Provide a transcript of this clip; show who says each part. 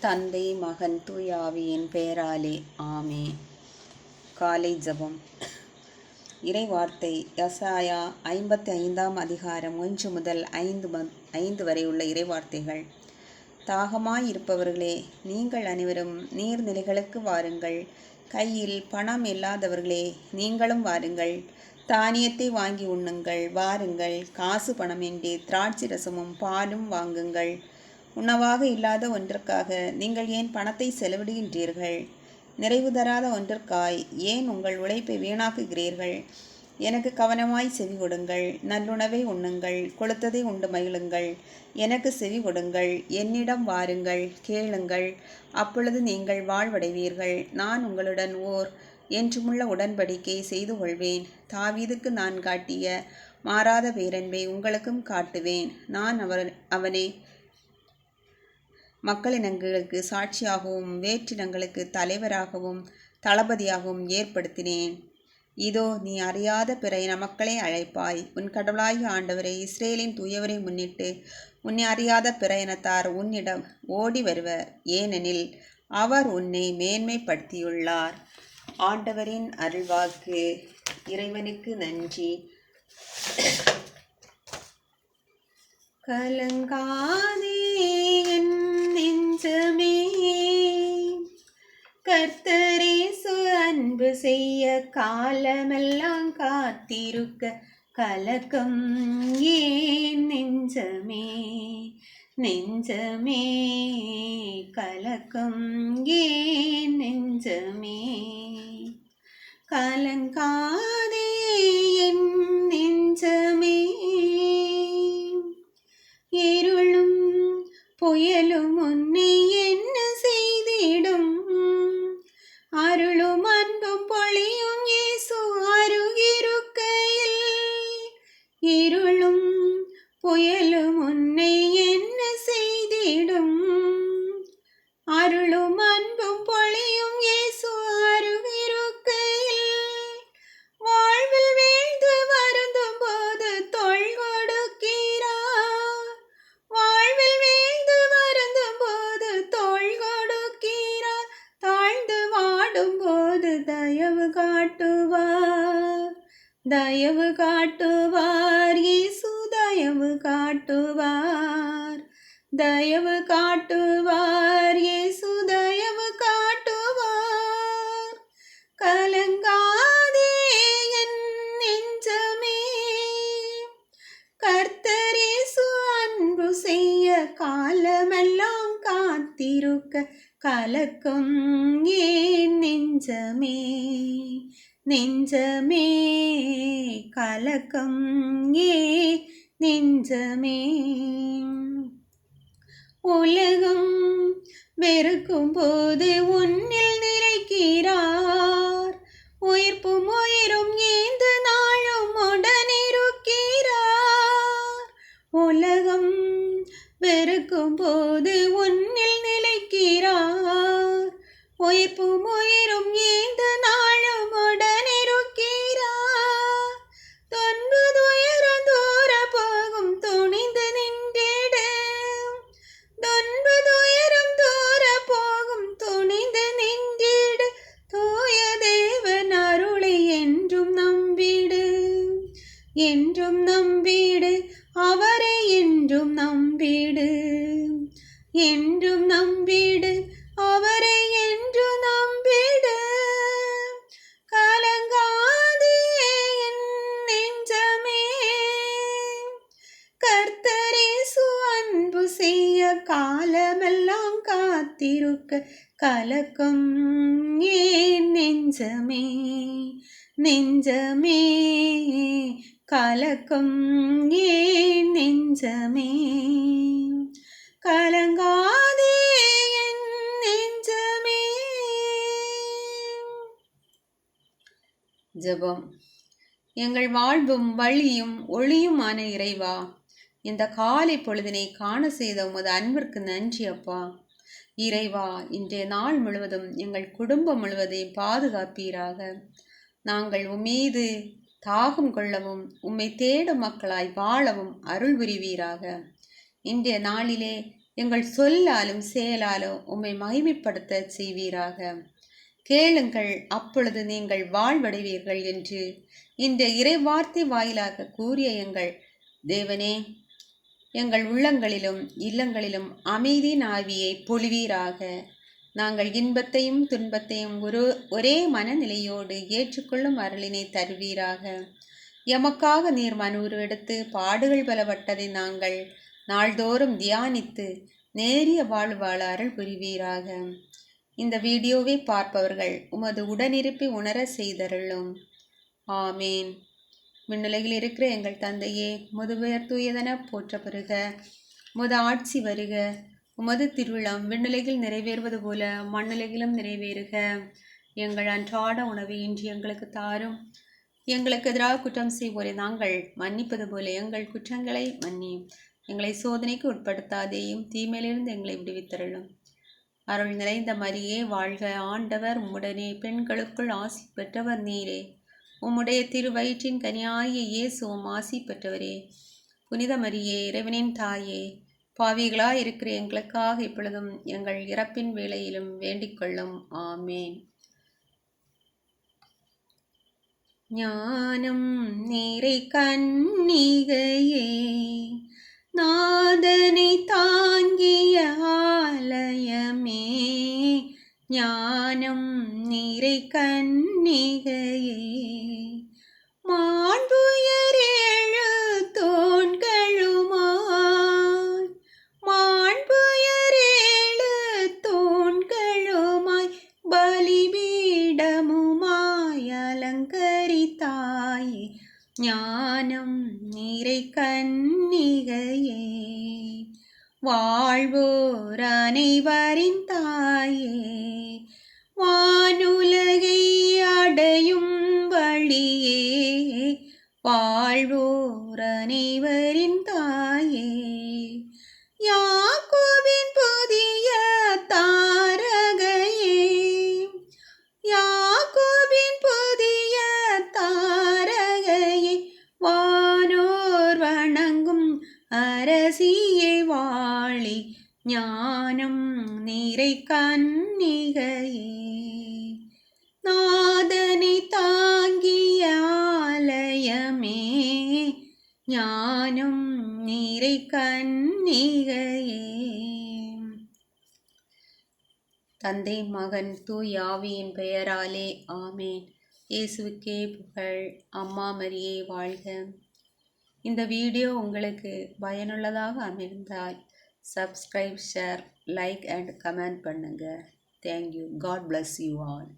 Speaker 1: தந்தை மகன் தூயாவியின் பெயராலே ஆமே. காலை ஜபம். இறைவார்த்தை யசாயா ஐம்பத்தி ஐந்தாம் அதிகாரம் ஒன்று முதல் ஐந்து ம ஐந்து வரை உள்ள இறைவார்த்தைகள். தாகமாயிருப்பவர்களே நீங்கள் அனைவரும் நீர்நிலைகளுக்கு வாருங்கள். கையில் பணம் இல்லாதவர்களே நீங்களும் வாருங்கள். தானியத்தை வாங்கி உண்ணுங்கள் வாருங்கள். காசு பணமின்றி திராட்சை ரசமும் பாலும் வாங்குங்கள். உணவாக இல்லாத ஒன்றுக்காக நீங்கள் ஏன் பணத்தை செலவிடுகின்றீர்கள்? நிறைவு தராத ஒன்றிற்காய் ஏன் உங்கள் உழைப்பை வீணாக்குகிறீர்கள்? எனக்கு கவனமாய் செவி கொடுங்கள் நல்லுணவை உண்ணுங்கள் கொளுத்ததை உண்டு மகிழுங்கள் எனக்கு செவி கொடுங்கள் என்னிடம் வாருங்கள் கேளுங்கள் அப்பொழுது நீங்கள் வாழ்வடைவீர்கள். நான் உங்களுடன் ஓர் என்றுமுள்ள உடன்படிக்கை செய்து கொள்வேன். தாவீதுக்கு நான் காட்டிய மாறாத பேரன்பை உங்களுக்கும் காட்டுவேன். நான் அவர் அவனை மக்களினங்களுக்கு சாட்சியாகவும் வேற்றினங்களுக்கு தலைவராகவும் தளபதியாகவும் ஏற்படுத்தினேன். இதோ நீ அறியாத பிற மக்களை அழைப்பாய். உன் கடவுளாகிய ஆண்டவரை இஸ்ரேலின் தூயவரை முன்னிட்டு உன்னை அறியாத பிற இனத்தார் உன்னிடம் ஓடி வருவர். ஏனெனில் அவர் உன்னை மேன்மைப்படுத்தியுள்ளார். ஆண்டவரின் அருள்வாக்கு இறைவனுக்கு நன்றி. கலங்காதே நெஞ்சமே கர்த்தரேசு அன்பு செய்ய காலமெல்லாம் காத்திருக்க கலக்கம் ஏன் நெஞ்சமே? நெஞ்சமே. கலக்கம் ஏன் நெஞ்சமே? கலங்காதே புயலும் உன்னை என்ன செய்திடும்? அருளும் அன்பும் பொழியும் இயேசு அருகிருக்கையில் இருளும் புயலும் உன்னை என்ன செய்திடும்? அருளும் தயவு காட்டுவார் இயேசு தயவு காட்டுவார். தயவு காட்டுவார் இயேசு தயவு காட்டுவார். கலங்காதே என் நெஞ்சமே. கர்த்தரேசு அன்பு செய்ய காலமெல்லாம் காத்திருக்க கலக்கும் ஏன் நெஞ்சமே. நெஞ்சமே கலக்கம் ஏ நெஞ்சமே. உலகம் வெறுக்கும் போது உன்னில் நிறைக்கிறார் உயிர்ப்பும் உயிரும் ஏந்து நாளும் உடனிருக்கிறார். உலகம் வெறுக்கும் போது உன்னில் நிலைக்கிறார். உயிர்ப்பும் உயிரும் ஏ என்றும் நம்பிடு அவரை என்றும் நம்பிடு. என்றும் நம்பிடு அவரை என்று நம்பிடு. கலங்காதே என் நெஞ்சமே. கர்த்தரேசு அன்பு செய்ய காலமெல்லாம் காத்திருக்க கலக்கம் ஏன் நெஞ்சமே? நெஞ்சமே. கலக்கம் ஏன் நெஞ்சமே? கலங்காதே என் நெஞ்சமே. ஜெபம். எங்கள் வாழ்வும் வழியும் ஒளியுமான இறைவா இந்த காலை பொழுதினை காண செய்த உமது அன்பிற்கு நன்றி அப்பா. இறைவா இன்றைய நாள் முழுவதும் எங்கள் குடும்பம் முழுவதையும் பாதுகாப்பீராக. நாங்கள் உமீது தாகம் கொள்ளவும் உம்மை தேடும் மக்களாய் வாழவும் அருள் புரிவீராக இன்றைய நாளிலே எங்கள் சொல்லாலும் செயலாலும் உம்மை மகிமைப்படுத்த செய்வீராக. கேளுங்கள் அப்பொழுது நீங்கள் வாழ்வடைவீர்கள் என்று இந்த இறைவார்த்தை வாயிலாக கூறிய எங்கள் தேவனே எங்கள் உள்ளங்களிலும் இல்லங்களிலும் அமைதியின் ஆவியை பொழிவீராக. நாங்கள் இன்பத்தையும் துன்பத்தையும் ஒரு ஒரே மனநிலையோடு ஏற்றுக்கொள்ளும் அருளினை தருவீராக. எமக்காக நீர் மனு எடுத்து பாடுகள் பலப்பட்டதை நாங்கள் நாள்தோறும் தியானித்து நேரிய வாழ்வாழ அருள் புரிவீராக. இந்த வீடியோவை பார்ப்பவர்கள் உமது உடனிருப்பை உணர செய்தருளும். ஆமேன். விண்ணுலகில் இருக்கிற எங்கள் தந்தையே முதுபெயர் தூயதென போற்ற பெறுக ஆட்சி வருக உமது திருவிழாம் விண்ணுலகில் நிறைவேறுவது போல மண்ணுலகிலும் நிறைவேறுக. எங்கள் அன்றாட உணவை இன்று எங்களுக்கு தாரும். எங்களுக்கு எதிராக குற்றம் செய்வோரை நாங்கள் மன்னிப்பது போல எங்கள் குற்றங்களை மன்னியும் எங்களை சோதனைக்கு உட்படுத்தாதேயும் தீமையிலிருந்து எங்களை விடுவித்தருளும். அருள் நிறைந்த மரியே வாழ்க ஆண்டவர் உம்முடனே. பெண்களுக்குள் ஆசி பெற்றவர் நீரே. உம்முடைய திருவயிற்றின் கனியாகிய இயேசுவும் ஆசி பெற்றவரே. புனித மரியே இறைவனின் தாயே. பாவிகளாக இருக்கிற எங்களுக்காக இப்பொழுதும் எங்கள் இறப்பின் வேளையிலும் வேண்டிக்கொள்ளும் ஆமேன். ஞானம் நீரை கண்ணிகையே நாதனை தாங்கிய ஆலயமே. ஞானம் நீரை கண்ணிகையே மாண்புயரே ஞானம் நிறை கன்னிகையே. வாழ்வோர் அனைவரின் தாயே. வானுலகை அடையும் வழியே. வாழ்வோர் அனைவரின் தாயே ஞானம் நீரை கண்ணிகையே தந்தை மகன் தூயாவியின் பெயராலே ஆமேன். இயேசுக்கே புகழ். அம்மா மரியே வாழ்க. இந்த வீடியோ உங்களுக்கு பயனுள்ளதாக அமைந்தால் subscribe share like and comment பண்ணுங்கள் thank you God bless you all